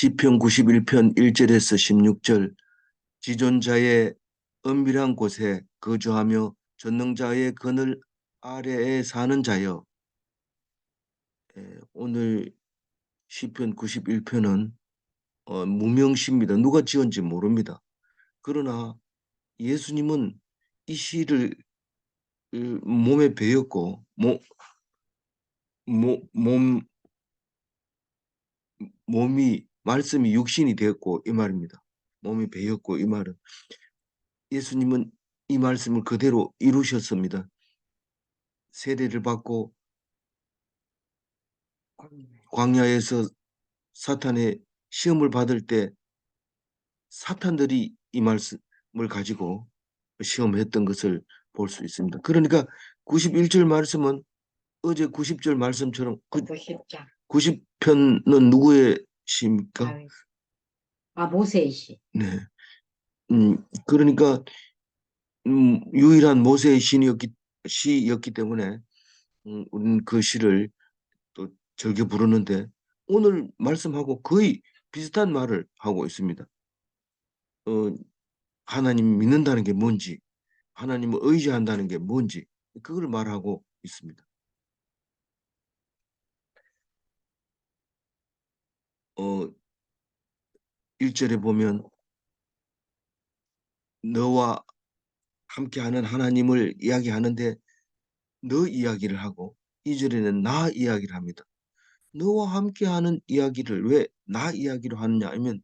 시편 91편 1절에서 16절 지존자의 은밀한 곳에 거주하며 전능자의 그늘 아래에 사는 자여 예, 오늘 시편 91편은 어, 무명시입니다. 누가 지은지 모릅니다. 그러나 예수님은 이 시를 으, 몸에 배웠고 모, 모, 몸 몸이 말씀이 육신이 되었고 이 말입니다. 몸이 배였고 이 말은 예수님은 이 말씀을 그대로 이루셨습니다. 세례를 받고 광야에서 사탄의 시험을 받을 때 사탄들이 이 말씀을 가지고 시험했던 것을 볼 수 있습니다. 그러니까 91절 말씀은 어제 90절 말씀처럼 그 90장. 90편은 누구의 시입니까? 아, 모세의 시. 네. 음, 그러니까 음, 유일한 모세의 시였기, 시였기 때문에 음, 우리는 그 시를 또 즐겨 부르는데 오늘 말씀하고 거의 비슷한 말을 하고 있습니다. 어, 하나님 믿는다는 게 뭔지, 하나님을 의지한다는 게 뭔지 그걸 말하고 있습니다. 어, 1절에 보면 너와 함께하는 하나님을 이야기하는데 너 이야기를 하고 2절에는 나 이야기를 합니다. 너와 함께하는 이야기를 왜 나 이야기로 하느냐 하면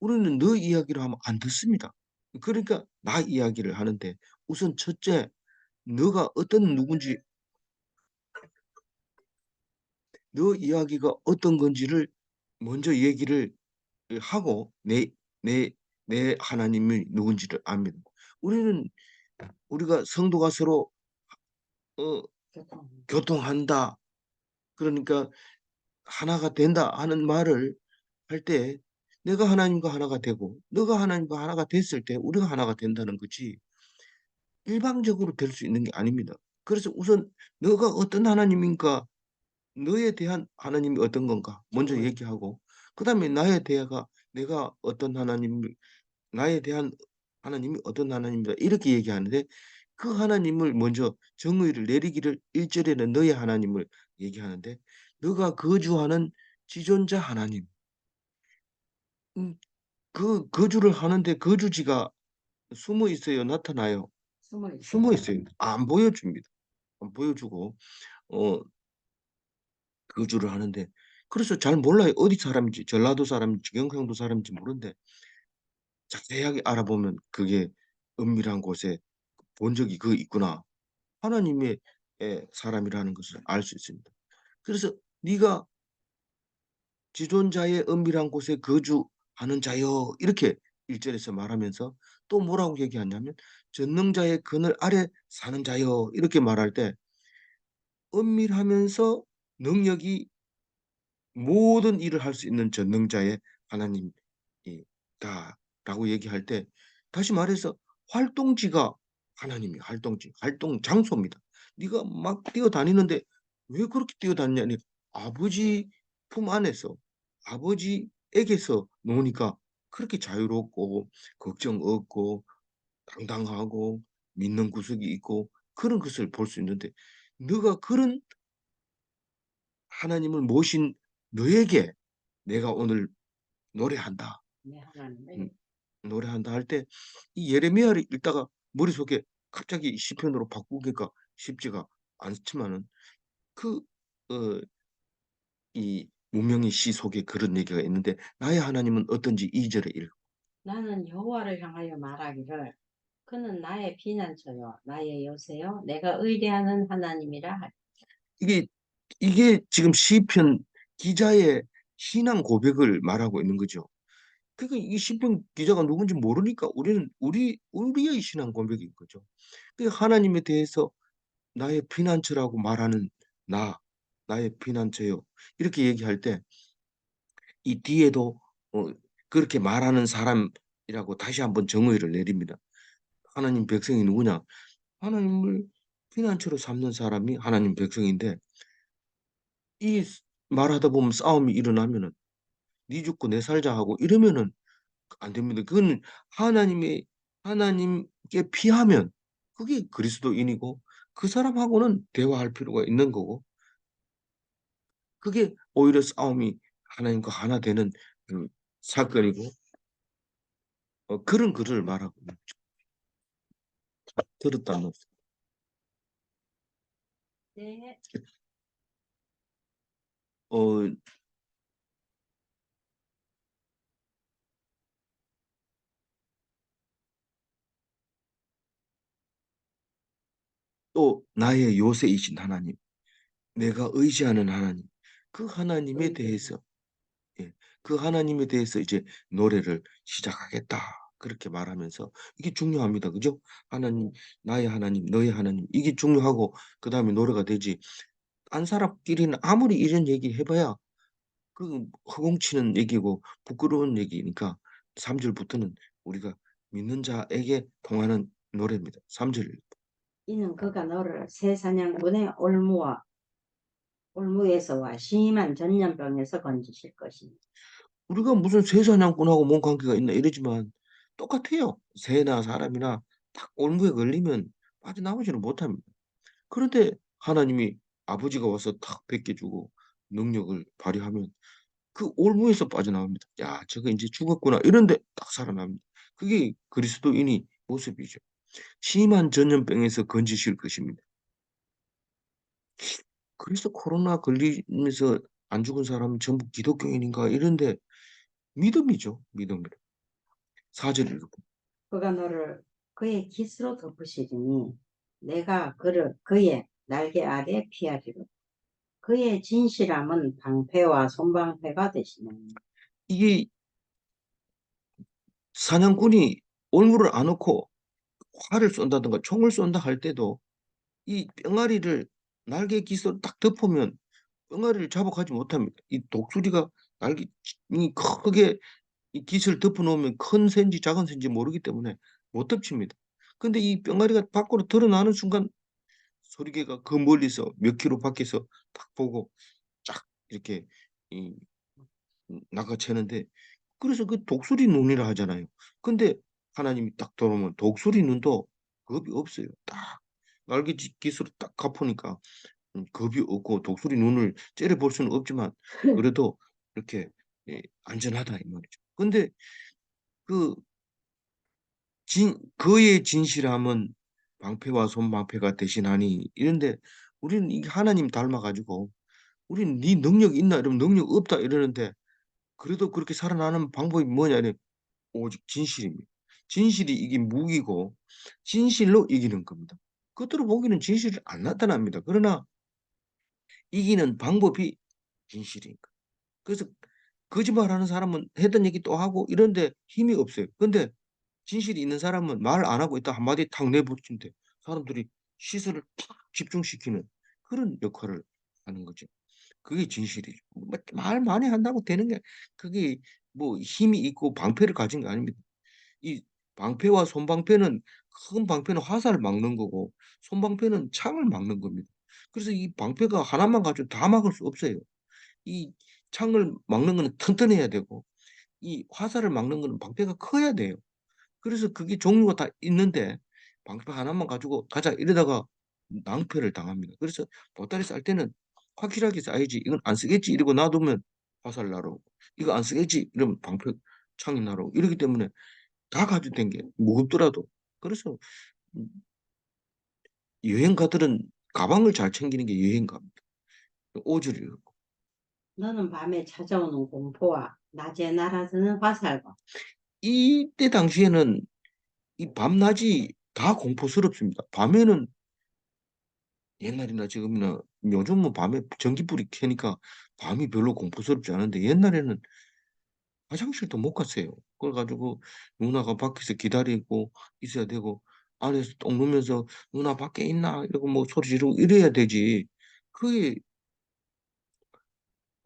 우리는 너 이야기로 하면 안 듣습니다. 그러니까 나 이야기를 하는데 우선 첫째 너가 어떤 누군지 너 이야기가 어떤 건지를 먼저 얘기를 하고 내 내 내 하나님이 누군지를 압니다. 우리는 우리가 성도가 서로 어, 교통. 교통한다. 그러니까 하나가 된다 하는 말을 할 때 내가 하나님과 하나가 되고 너가 하나님과 하나가 됐을 때 우리가 하나가 된다는 거지 일방적으로 될 수 있는 게 아닙니다. 그래서 우선 너가 어떤 하나님인가 너에 대한 하나님이 어떤 건가 먼저 얘기하고 그 다음에 나에 대해가 내가 어떤 하나님을 나에 대한 하나님이 어떤 하나님이다 이렇게 얘기하는데 그 하나님을 먼저 정의를 내리기를 1절에는 너의 하나님을 얘기하는데 너가 거주하는 지존자 하나님. 음, 그 거주를 하는데 거주지가 숨어 있어요 나타나요? 숨어 있어요. 숨어 있어요. 안 보여줍니다. 안 보여주고 어 거주를 하는데 그래서 잘 몰라요 어디 사람인지 전라도 사람인지 경상도 사람인지 모르는데 자세하게 알아보면 그게 은밀한 곳에 본 적이 그 있구나. 하나님의 예, 사람이라는 것을 알 수 있습니다. 그래서 네가 지존자의 은밀한 곳에 거주하는 자여 이렇게 1절에서 말하면서 또 뭐라고 얘기하냐면 전능자의 그늘 아래 사는 자여 이렇게 말할 때 은밀하면서 능력이 모든 일을 할 수 있는 전능자의 하나님이다라고 얘기할 때 다시 말해서 활동지가 하나님이 활동지, 활동 장소입니다. 네가 막 뛰어다니는데 왜 그렇게 뛰어다니냐니 아버지 품 안에서 아버지에게서 노니까 그렇게 자유롭고 걱정 없고 당당하고 믿는 구석이 있고 그런 것을 볼 수 있는데 너가 그런 하나님을 모신 너에게 내가 오늘 노래한다. 네, 하나님. 음. 노래한다 할 때 이 예레미야를 읽다가 머릿속에 갑자기 시편으로 바꾸기가 쉽지가 않지만은 그 어 이 무명의 시 속에 그런 얘기가 있는데 나의 하나님은 어떤지 2절에 읽 나는 여호와를 향하여 말하기를 그는 나의 피난처요 나의 요새요 내가 의뢰하는 하나님이라 할 이게 이게 지금 시편 기자의 신앙 고백을 말하고 있는 거죠. 그러니까 이 시편 기자가 누군지 모르니까 우리는 우리 우리의 신앙 고백인 거죠. 그 하나님에 대해서 나의 피난처라고 말하는 나, 나의 피난처요. 이렇게 얘기할 때 이 뒤에도 어, 그렇게 말하는 사람이라고 다시 한번 정의를 내립니다. 하나님 백성이 누구냐? 하나님을 피난처로 삼는 사람이 하나님 백성인데 이 말하다 보면 싸움이 일어나면은 네 죽고 내 살자 하고 이러면은 안 됩니다. 그거는 하나님의 하나님께 피하면 그게 그리스도인이고 그 사람하고는 대화할 필요가 있는 거고 그게 오히려 싸움이 하나님과 하나 되는 그 사건이고 어 그런 글을 말하고 있죠. 들었다 놨다. 네. 어 또 나의 요새이신 하나님, 내가 의지하는 하나님, 그 하나님에 대해서 예, 그 하나님에 대해서 이제 노래를 시작하겠다. 그렇게 말하면서 이게 중요합니다. 그죠? 하나님, 나의 하나님, 너의 하나님. 이게 중요하고 그 다음에 노래가 되지. 딴 사람끼리는 아무리 이런 얘기 해봐야 그 허공치는 얘기고 부끄러운 얘기니까 3절부터는 우리가 믿는 자에게 통하는 노래입니다. 3절. 이는 그가 너를 새 사냥꾼의 올무와 올무에서와 심한 전염병에서 건지실 것이니 우리가 무슨 새 사냥꾼하고 뭔 관계가 있나 이러지만 똑같아요. 새나 사람이나 딱 올무에 걸리면 빠져나오지는 못합니다. 그런데 하나님이 아버지가 와서 탁 베껴주고 능력을 발휘하면 그 올무에서 빠져나옵니다. '야 저거 인제 죽었구나.' 이런데 딱 살아납니다. 그게 그리스도인의 모습이죠. 심한 전염병에서 건지실 것입니다. 그래서 코로나 걸리면서 안 죽은 사람은 전부 기독교인인가 이런데 믿음이죠, 믿음. 4절 읽어 그가 너를 그의 깃으로 덮으시리니 내가 그를 그의 날개 아래 피하리로 그의 진실함은 방패와 손방패가 되시나니 이게 사냥꾼이 올무를 안 넣고 활을 쏜다든가 총을 쏜다 할 때도 이 병아리를 날개 깃으로 딱 덮으면 병아리를 잡아가지 못합니다. 이 독수리가 날개 이 크게 이 깃을 덮어 놓으면 큰 새인지 작은 새인지 모르기 때문에 못 덮칩니다. 근데 이 병아리가 밖으로 드러나는 순간 소리개가 그 멀리서 몇 킬로 밖에서 딱 보고 쫙 이렇게 이음 낚아채는데 그래서 그 독수리 눈이라 하잖아요. 근데 하나님이 딱 들어오면 독수리 눈도 겁이 없어요. 딱 날개짓 깃으로 딱 갚으니까 음 겁이 없고 독수리 눈을 째려볼 수는 없지만 그래도 이렇게 예 안전하다 이 말이죠. 근데 그 진 그의 진실함은 방패와 손방패가 대신하니 이런데 우리는 이 하나님 닮아 가지고 우리는 "네 능력이 있나?" 이러면 "능력 없다." 이러는데 그래도 그렇게 살아나는 방법이 뭐냐 이래 오직 진실입니다. 진실이 이게 무기고 진실로 이기는 겁니다. 겉으로 보기에는 진실이 안 나타납니다. 그러나 이기는 방법이 거예요. 그래서 거짓말하는 사람은 했던 얘기 또 하고 이런데 힘이 없어요. 근데 진실이 있는 사람은 말 안 하고 있다 한마디 탁 내뱉으면 돼요. 사람들이 시선을 탁 집중시키는 그런 역할을 하는 거죠. 그게 진실이죠. 뭐말 많이 한다고 되는 게 그게 뭐 힘이 있고 방패를 가진 게 아닙니다. 이 방패와 손방패는 큰 방패는 화살을 막는 거고 손방패는 창을 막는 겁니다. 그래서 이 방패가 하나만 가지고 다 막을 수 없어요. 이 창을 막는 거는 튼튼해야 되고 이 화살을 막는 거는 방패가 커야 돼요. 그래서 그게 종류가 다 있는데 방패 하나만 가지고 가자 이러다가 낭패를 당합니다. 그래서 보따리 쌀 때는 확실하게 싸야지 '이건 안 쓰겠지.' 이러고 놔두면 화살 날아오고 '이거 안 쓰겠지.' 이러면 방패 창이 날아오고 이러기 때문에 다 가지고 댕겨요 무겁더라도. 그래서 음 여행가들은 가방을 잘 챙기는 게 여행가입니다. 오주리로. 너는 밤에 찾아오는 공포와 낮에 날아드는 화살과 이때 당시에는 이 밤낮이 다 공포스럽습니다. 밤에는 옛날이나 지금이나 요즘은 밤에 전기불이 켜니까 밤이 별로 공포스럽지 않은데 옛날에는 화장실도 못 갔어요. 그래 가지고 누나가 밖에서 기다리고 있어야 되고 안에서 똥 누면서 "누나 밖에 있나?" 이러고 뭐 소리 지르고 이래야 되지. 그게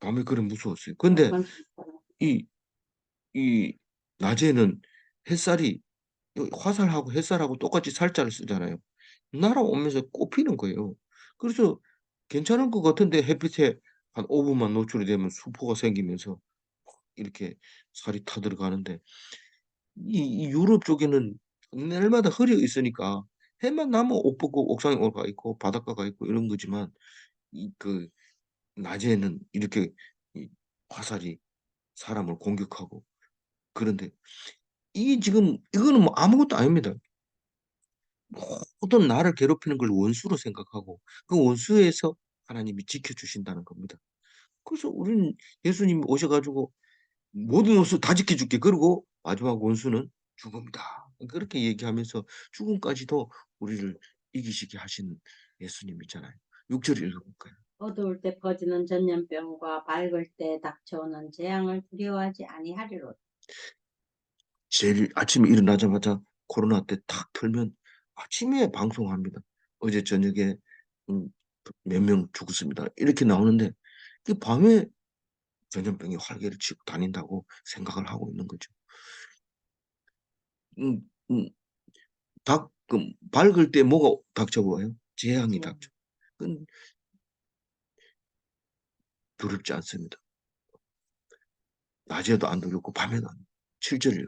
밤에 그래 무서웠어요. 근데 그건 이이 낮에는 햇살이 요 화살하고 햇살하고 똑같이 살자를 쓰잖아요. 날아오면서 꼽히는 거예요. 그래서 괜찮은 것 같은데 햇빛에 한 5 분만 노출이 되면 수포가 생기면서 이렇게 살이 타들어가는데 이 이 유럽 쪽에는 날마다 흐려 있으니까 해만 나면 옷 벗고 옥상에 올라가 있고 바닷가가 있고 이런 거지만 이 그 낮에는 이렇게 이 화살이 사람을 공격하고 그런데 이게 지금 이거는 뭐 아무것도 아닙니다. 모든 나를 괴롭히는 걸 원수로 생각하고 그 원수에서 하나님이 지켜 주신다는 겁니다. 그래서 우리는 예수님이 오셔 가지고 "모든 원수 다 지켜 줄게." 그러고 마지막 원수는 죽음이다. 그렇게 얘기하면서 죽음까지도 우리를 이기시게 하신 예수님이잖아요. 6 절을 읽어 볼까요? 어두울 때 퍼지는 전염병과 밝을 때 닥쳐오는 재앙을 두려워하지 아니하리로다. 제일 아침에 일어나자마자 코로나 때탁 틀면 아침에 방송합니다. "어제 저녁에 음몇명 죽었습니다." 이렇게 나오는데 그 밤에 전염병이 활개를 치고 다닌다고 생각을 하고 있는 거죠. 음 음 닥 그 밝을 때 뭐가 닥쳐와요? 재앙이 음. 닥쳐. 그건 두렵지 않습니다. 낮에도 안 두렵고 밤에도 안7 절이요.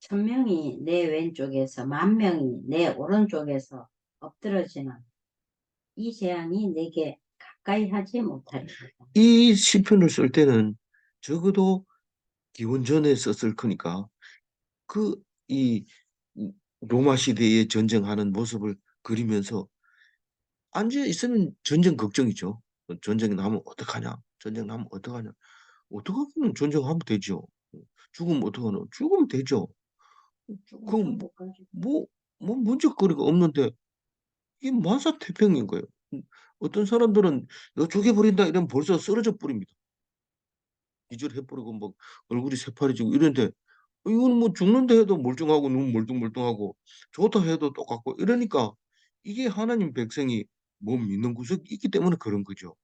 천 명이 내 왼쪽에서 만 명이 내 오른쪽에서 엎드러지는 이 재앙이 내게 가까이 하지 못하리로다. 이 시편을 쓸 때는 적어도 기원전에 썼을 거니까 그이이 로마 시대에 전쟁하는 모습을 그리면서 앉아 있으면 전쟁 걱정이죠. 어 '전쟁이 나면 어떡하냐? 전쟁 나면 어떡하냐?' 어떡하기는 전쟁하면 되죠. 어 죽으면 어떡하나? 죽으면 되죠. 그럼 가지. 뭐뭐 문제거리가 없는데 이게 만사태평인 거예요. 음 어떤 사람들은 "너 죽여 버린다." 이러면 벌써 쓰러져 버립니다. 기절해 버리고 막 얼굴이 새파래지고 이러는데 이거는 뭐 죽는다 해도 멀쩡하고 눈 멀뚱멀뚱하고 좋다 해도 똑같고 이러니까 이게 하나님 백성이 못 믿는 구석이 있기 때문에 그런 거죠.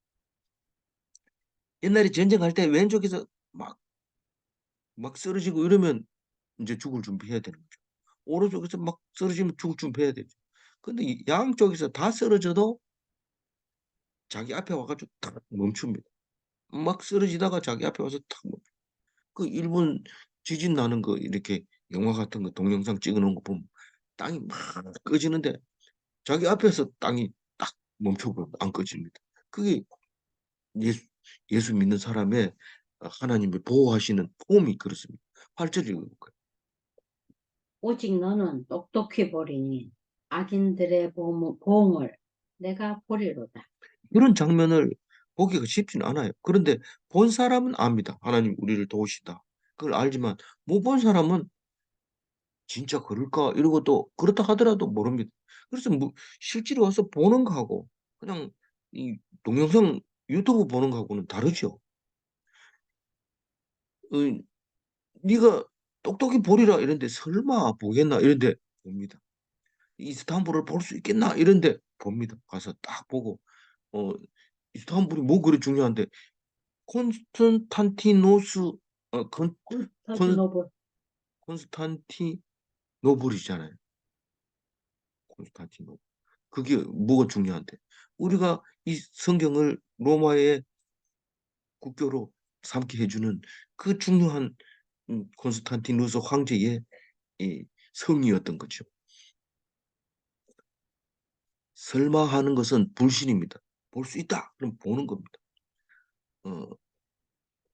옛날에 전쟁할 때 왼쪽에서 막 막 쓰러지고 이러면 인제 죽을 준비해야 되는 거죠. 오른쪽에서 막 쓰러지면 죽을 준비해야 되죠. 근데 이 양쪽에서 다 쓰러져도 자기 앞에 와 가지고 탁 멈춥니다. 막 쓰러지다가 자기 앞에 와서 탁 멈춰. 그 일본 지진 나는 거 이렇게 영화 같은 거 동영상 찍어 놓은 거 보면 땅이 막 꺼지는데 자기 앞에서 땅이 딱 멈춰 버려 안 꺼집니다. 그게 예수 예수 믿는 사람의 어 하나님이 보호하시는 폼이 그렇습니다. 8절 읽어 볼까요? 오직 너는 똑똑히 보리니 악인들의 보응을 내가 보리로다. 이런 장면을 보기가 쉽지는 않아요. 그런데 본 사람은 압니다. 하나님 우리를 도우신다. 그걸 알지만 못 본 사람은 '진짜 그럴까?' 이러고 또 그렇다 하더라도 모릅니다. 그래서 뭐 실제로 와서 보는 거하고 그냥 이 동영상 유튜브 보는 거하고는 다르죠. 어 "네가 똑똑히 보리라." 이랬는데 '설마 보겠나?' 이랬는데 봅니다. '이스탄불을 볼 수 있겠나?' 이랬는데 봅니다. 가서 딱 보고 어 이스탄불이 뭐 그리 중요한데 콘스탄티노스 어 콘콘 콘스탄티노블. 콘스탄티노블이잖아요. 콘스탄티노블. 그게 뭐가 중요한데. 우리가 이 성경을 로마의 국교로 삼게 해 주는 그 중요한 음 콘스탄티누스 황제의 이 성이었던 거죠. 설마 하는 것은 불신입니다. '볼 수 있다.' 그럼 보는 겁니다. 어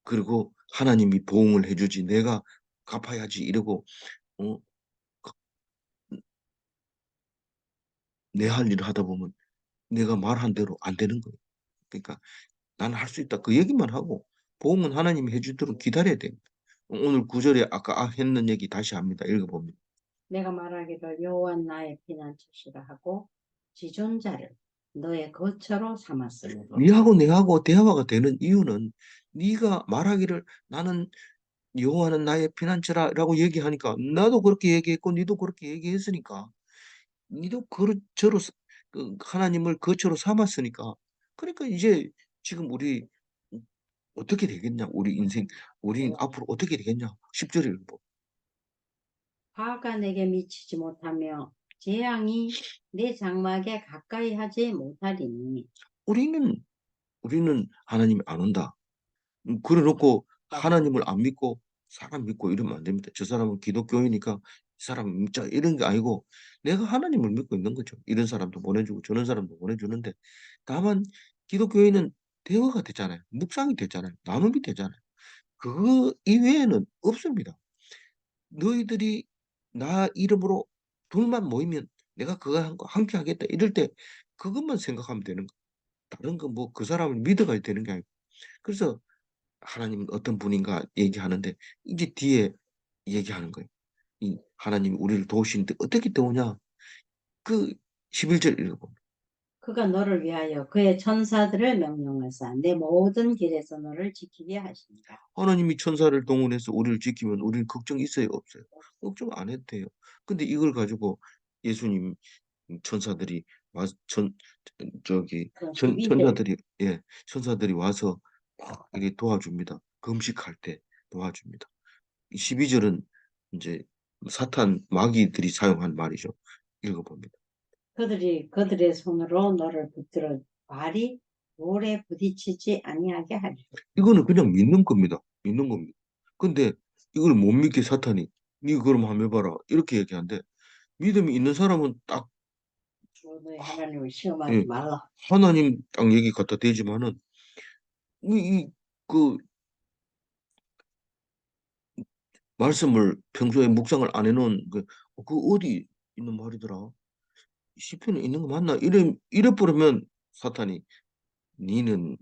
그리고 하나님이 보응을 해 주지 '내가 갚아야지.' 이러고 어 내 할 일을 하다 보면 내가 말한 대로 안 되는 거예요. 그러니까 '나는 할 수 있다.' 그 얘기만 하고 보응은 하나님이 해 주도록 기다려야 됩니다. 오 오늘 9 절에 아까 아 했는 얘기 다시 합니다. 읽어 봅니다. 내가 말하기를 여호와는 나의 피난처시라 하고 지존자를 너의 거처로 삼았으므로. 니하고 내하고 대화가 되는 이유는 네가 말하기를 "나는 여호와는 나의 피난처라."라고 얘기하니까 나도 그렇게 얘기했고 니도 그렇게 얘기했으니까 니도 그렇 저로 스그 하나님을 거처로 삼았으니까 그러니까 이제 지금 우리 음 어떻게 되겠냐 우리 인생 우리 앞으로 어떻게 되겠냐 10절 읽어 보 화가 내게 미치지 못하며 재앙이 내 장막에 가까이 하지 못하리니. 우리는 우리는 '하나님이 안 온다.' 음, 그래 놓고 하나님을 안 믿고 사람 믿고 이러면 안 됩니다. 저 사람은 기독교이니까 이 사람은 믿자 이런 게 아니고 내가 하나님을 믿고 있는 거죠. 이런 사람도 보내주고 저런 사람도 보내주는데 다만 기독교인은 대화가 되잖아요. 묵상이 되잖아요. 나눔이 되잖아요. 그거 이외에는 없습니다. 너희들이 나 이름으로 둘만 모이면 내가 그거 함께 하겠다 이럴 때 그것만 생각하면 되는 거. 다른 거 뭐 그 사람을 믿어가야 되는 게 아니고. 그래서 하나님은 어떤 분인가 얘기하는데 이제 뒤에 얘기하는 거예요. 이 하나님이 우리를 도우시는데 어떻게 도우냐? 그 11절 읽어봅니다. 그가 너를 위하여 그의 천사들을 명령하사 내 모든 길에서 너를 지키게 하십니다. 하나님이 천사를 동원해서 우리를 지키면 우리는 걱정이 있어요, 없어요? 걱정 안 해도 돼요. 근데 이걸 가지고 예수님 천사들이 와 천 저기 그천 12절 천사들이 예 천사들이 와서 막 이렇게 도와줍니다. 금식할 때 도와줍니다. 이 12절은 인제 사탄 마귀들이 사용한 말이죠. 읽어봅니다. 그들이 그들의 손으로 너를 붙들어 발이 돌에 부딪히지 아니하게 하리라. 이거는 그냥 믿는 겁니다. 믿는 겁니다. 근데 이걸 못 믿게 사탄이 "니 그럼 한번 해 봐라." 이렇게 얘기하는데 믿음이 있는 사람은 딱 하나님을 시험하지 예. 말라. 하나님 딱 얘기 갖다 대지만은 이 이 그 말씀을 평소에 묵상을 안 해 놓은 그어그 어디 있는 말이더라. 시편에 있는 거 맞나? 이래 이래 버리면 사탄이 "니는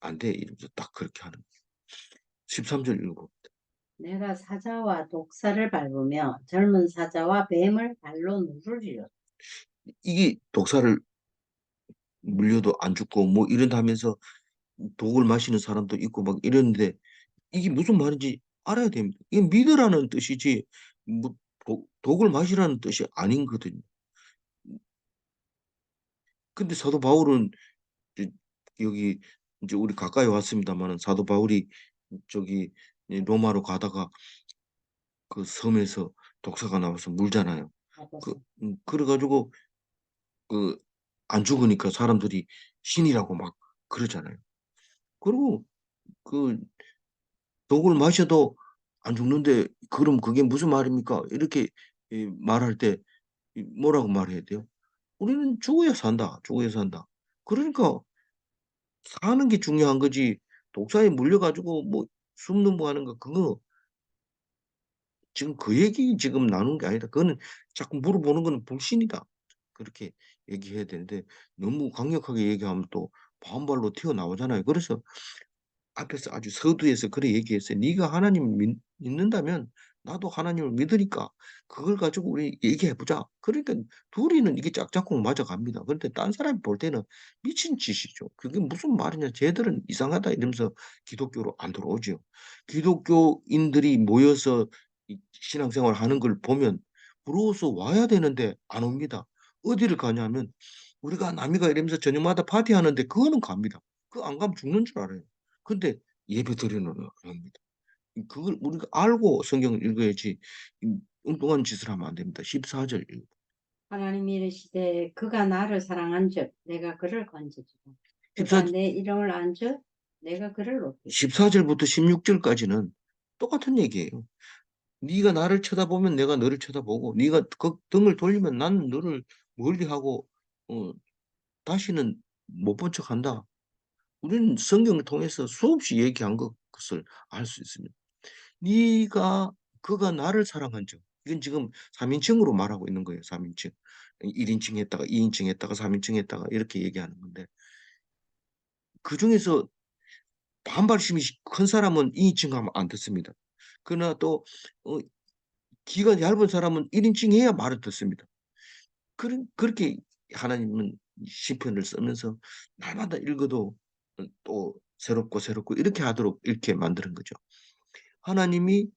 안 돼." 이러면서 딱 그렇게 하는 거예요. 13절 읽어봅니다. 내가 사자와 독사를 밟으며 젊은 사자와 뱀을 발로 누르리라. 이게 독사를 물려도 안 죽고 뭐 이런다면서 독을 마시는 사람도 있고 막 이러는데 이게 무슨 말인지 알아야 됩니다. 이게 믿으라는 뜻이지 뭐 독 독을 마시라는 뜻이 아니거든요. 근데 사도 바울은 이 여기 인제 우리 가까이 왔습니다마는 사도 바울이 저기 이 로마로 가다가 그 섬에서 독사가 나와서 물잖아요. 그음 그래 가지고 그 안 죽으니까 사람들이 신이라고 막 그러잖아요. 그리고 그" 독을 마셔도 안 죽는데 그럼 그게 무슨 말입니까?" 이렇게 이 말할 때이 뭐라고 말해야 돼요? "우리는 죽어야 산다. 죽어야 산다." 그러니까 사는 게 중요한 거지 독사에 물려 가지고 뭐숨 넘어가는 거 그거 지금 그 얘기 지금 나누는 게 아니다. 그거는 자꾸 물어보는 거는 불신이다. 그렇게 얘기해야 되는데 너무 강력하게 얘기하면 또 반발로 튀어나오잖아요. 그래서 앞에서 아주 서두에서 그렇게 얘기했어요. "네가 하나님을 믿 믿는다면 나도 하나님을 믿으니까 그걸 가지고 우리 얘기해 보자." 그러니까 둘이는 이게 짝짝꿍 맞아갑니다. 그런데 딴 사람이 볼 때는 미친 짓이죠. "그게 무슨 말이냐. 쟤들은 이상하다." 이러면서 기독교로 안 들어오죠. 기독교인들이 모여서 이 신앙생활을 하는 걸 보면 부러워서 와야 되는데 안 옵니다. 어디를 가냐면 우리가 남이가 이러면서 저녁마다 파티하는데 그거는 갑니다. 그거 안 가면 죽는 줄 알아요. 근데 예배 드리는. 이 그걸 우리가 알고 성경을 읽어야지 이 엉뚱한 짓을 하면 안 됩니다. 14절 읽 하나님이 이르시되 그가 나를 사랑한 즉 내가 그를 건져주고 그가 14 내 이름을 안즉 내가 그를 높이리라. 14절부터 16절까지는 똑같은 얘기예요. "네가 나를 쳐다보면 내가 너를 쳐다보고 네가 그 등을 돌리면 나는 너를 멀리하고 어 다시는 못 본 척한다." 우리는 성경을 통해서 수없이 얘기한 것 것을 알 수 있습니다. "네가 그가 나를 사랑한즉" 이건 지금 3인칭으로 말하고 있는 거예요 3인칭. 1인칭 했다가 2인칭 했다가 3인칭 했다가 이렇게 얘기하는 건데 그 중에서 반발심이 큰 사람은 2인칭 하면 안 듣습니다. 그러나 또어 기가 얇은 사람은 1인칭 해야 말을 듣습니다. 그런 그렇게 하나님은 시편을 쓰면서 날마다 읽어도 어 또 새롭고 새롭고 이렇게 하도록 이렇게 만드는 거죠. 하나님이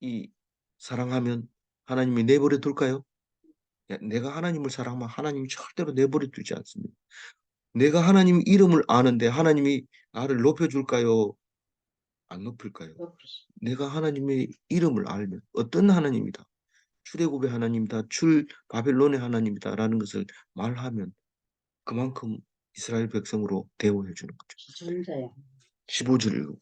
이 사랑하면 하나님이 내버려 둘까요? 야 내가 하나님을 사랑하면 하나님이 절대로 내버려 두지 않습니다. 내가 하나님 이름을 아는데 하나님이 나를 높여 줄까요? 안 높일까요? 내가 하나님의 이름을 알면 어떤 하나님이다. 출애굽의 하나님이다. 출 바벨론의 하나님이다라는 것을 말하면 그만큼 이스라엘 백성으로 대우해 주는 거죠. 기존자야. 15절 읽어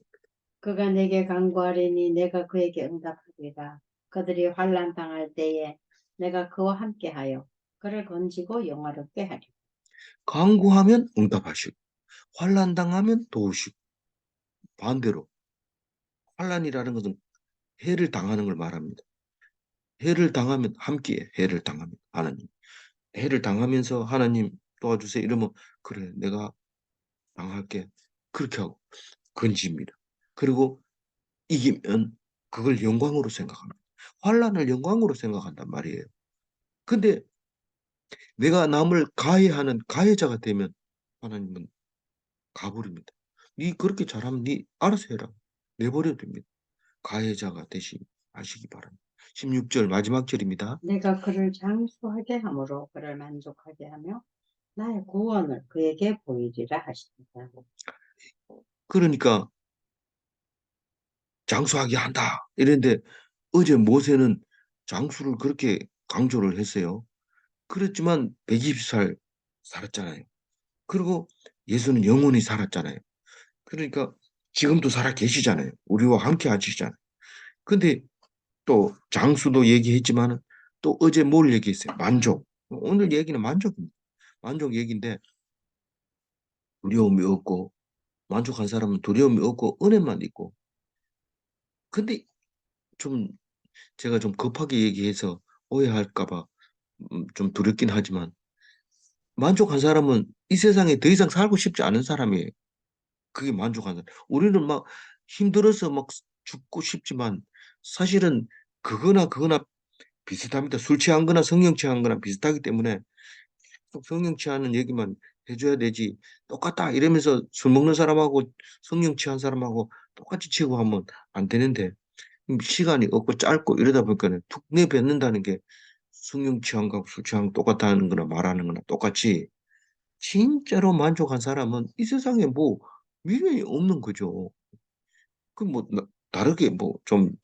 그가 내게 간구하리니 내가 그에게 응답하리라. 그들이 환난 당할 때에 내가 그와 함께하여 그를 건지고 영화롭게 하리. 강구하면 응답하시고 환란 당하면 도우시고 반대로 환란이라는 것은 해를 당하는 걸 말합니다. 해를 당하면 함께 해를 당하면 하나님 해를 당하면서 하나님 도와주세요 이러면 그래 내가 당할게 그렇게 하고 건집니다. 그리고 이기면 그걸 영광으로 생각합니다. 환란을 영광으로 생각한단 말이에요. 근데 내가 남을 가해하는 가해자가 되면 하나님은 가버립니다. 네 그렇게 잘하면 네 알아서 해라. 내버려 둡니다. 가해자가 되시 하시기 바랍니다. 16절 마지막 절입니다. 내가 그를 장수하게 함으로 그를 만족하게 하며 나의 구원을 그에게 보이리라 하십니다. 그러니까 장수하게 한다. 이랬는데 어제 모세는 장수를 그렇게 강조를 했어요. 그렇지만 120살 살았잖아요. 그리고 예수는 영원히 살았잖아요. 그러니까 지금도 살아 계시잖아요. 우리와 함께 하시잖아요. 근데 또 장수도 얘기했지만 또 어제 뭘 얘기했어요? 만족. 오늘 얘기는 만족입니다. 만족 얘기인데 두려움이 없고 만족한 사람은 두려움이 없고 은혜만 있고 근데 좀 제가 좀 급하게 얘기해서 오해할까봐 음, 좀 두렵긴 하지만 만족한 사람은 이 세상에 더 이상 살고 싶지 않은 사람이에요. 그게 만족한 사람. 우리는 막 힘들어서 막 죽고 싶지만 사실은 그거나 그거나 비슷합니다. 술 취한 거나 성령 취한 거나 비슷하기 때문에 성령 취하는 얘기만 해줘야 되지. 똑같다. 이러면서 술 먹는 사람하고 성령 취한 사람하고 똑같이 치고 하면 안 되는데 음, 시간이 없고 짧고 이러다 보니까는 툭 내뱉는다는 게 성령 취한 거하고 술 취한 거 똑같다는 거나 말하는 거나 똑같이 진짜로 만족한 사람은 이 세상에 뭐 미련이 없는 거죠. 그 뭐 다르게 뭐 좀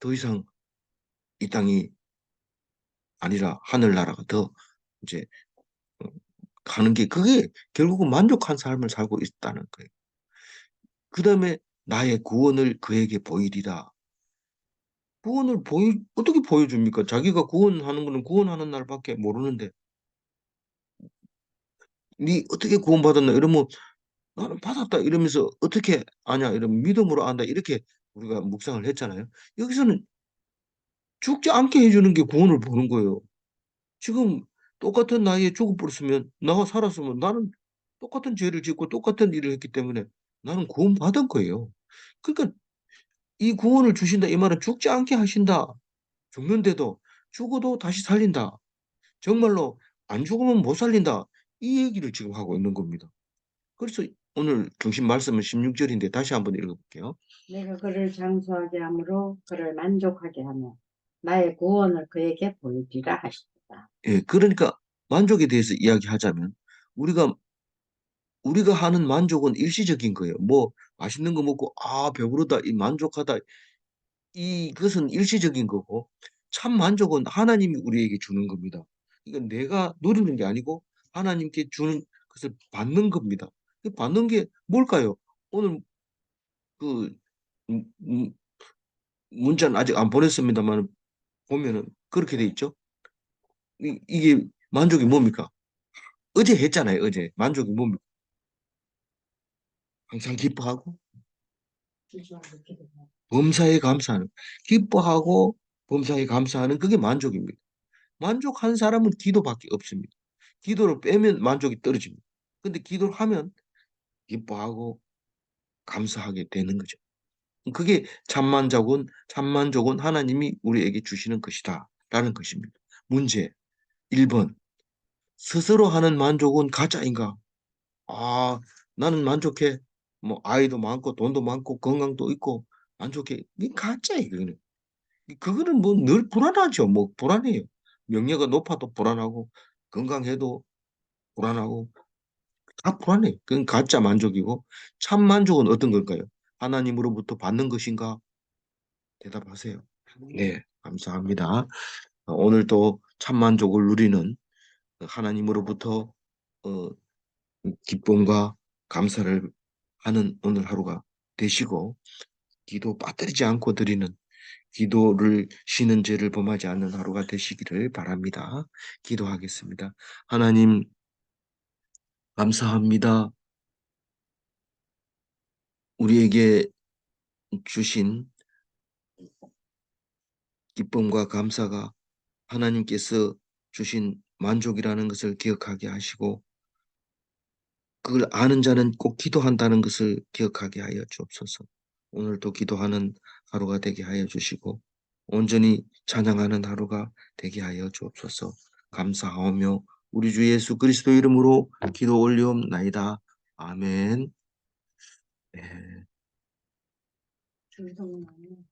더 이상 이 땅이 아니라 하늘나라가 더 이제 어, 가는 게 그게 결국은 만족한 삶을 살고 있다는 거예요. 그 다음에 나의 구원을 그에게 보이리라. 구원을 보이 어떻게 보여줍니까? 자기가 구원하는 거는 구원하는 날밖에 모르는데 네 어떻게 구원받았나 이러면 나는 받았다 이러면서 어떻게 아냐 이러면 믿음으로 안다 이렇게 우리가 묵상을 했잖아요. 여기서는 죽지 않게 해주는 게 구원을 보는 거예요. 지금 똑같은 나이에 죽어버렸으면 나가 살았으면 나는 똑같은 죄를 짓고 똑같은 일을 했기 때문에 나는 구원받은 거예요. 그러니까 이 구원을 주신다 이 말은 죽지 않게 하신다. 죽는데도 죽어도 다시 살린다. 정말로 안 죽으면 못 살린다. 이 얘기를 지금 하고 있는 겁니다. 그래서 오늘 중심 말씀은 16절인데 다시 한번 읽어볼게요. 내가 그를 장수하게 함으로 그를 만족하게 하며 나의 구원을 그에게 보이리라 하십니다. 예, 그러니까 만족에 대해서 이야기하자면 우리가 우리가 하는 만족은 일시적인 거예요. 뭐 맛있는 거 먹고 아 배부르다, 이 만족하다 이것은 일시적인 거고 참 만족은 하나님이 우리에게 주는 겁니다. 이건 내가 누리는 게 아니고 하나님께 주는 것을 받는 겁니다. 그 받는 게 뭘까요? 오늘 그 음, 음, 문자는 아직 안 보냈습니다만 보면은 그렇게 돼 있죠. 이, 이게 만족이 뭡니까? 어제 했잖아요. 어제 만족이 뭡니까? 항상 기뻐하고 범사에 감사하는 기뻐하고 범사에 감사하는 그게 만족입니다. 만족한 사람은 기도밖에 없습니다. 기도를 빼면 만족이 떨어집니다. 근데 기도를 하면 기뻐하고 감사하게 되는 거죠. 그게 참만족은 참만족은 하나님이 우리에게 주시는 것이다 라는 것입니다. 문제 1번 스스로 하는 만족은 가짜인가? 아 나는 만족해. 뭐 아이도 많고 돈도 많고 건강도 있고 만족해. 이 가짜예요. 그거는. 그거는 뭐 늘 불안하죠. 뭐 불안해요. 명예가 높아도 불안하고 건강해도 불안하고 다 불안해. 그건 가짜 만족이고 참 만족은 어떤 걸까요? 하나님으로부터 받는 것인가? 대답하세요. 네, 감사합니다. 어, 오늘도 참 만족을 누리는 하나님으로부터 어, 기쁨과 감사를 하는 오늘 하루가 되시고 기도 빠뜨리지 않고 드리는 기도를 쉬는 죄를 범하지 않는 하루가 되시기를 바랍니다. 기도하겠습니다. 하나님 감사합니다. 우리에게 주신 기쁨과 감사가 하나님께서 주신 만족이라는 것을 기억하게 하시고 그걸 아는 자는 꼭 기도한다는 것을 기억하게 하여 주옵소서. 오늘도 기도하는 하루가 되게 하여 주시고 온전히 찬양하는 하루가 되게 하여 주옵소서. 감사하오며 우리 주 예수 그리스도 이름으로 기도 올리옵나이다. 아멘. 네. 줄성 나는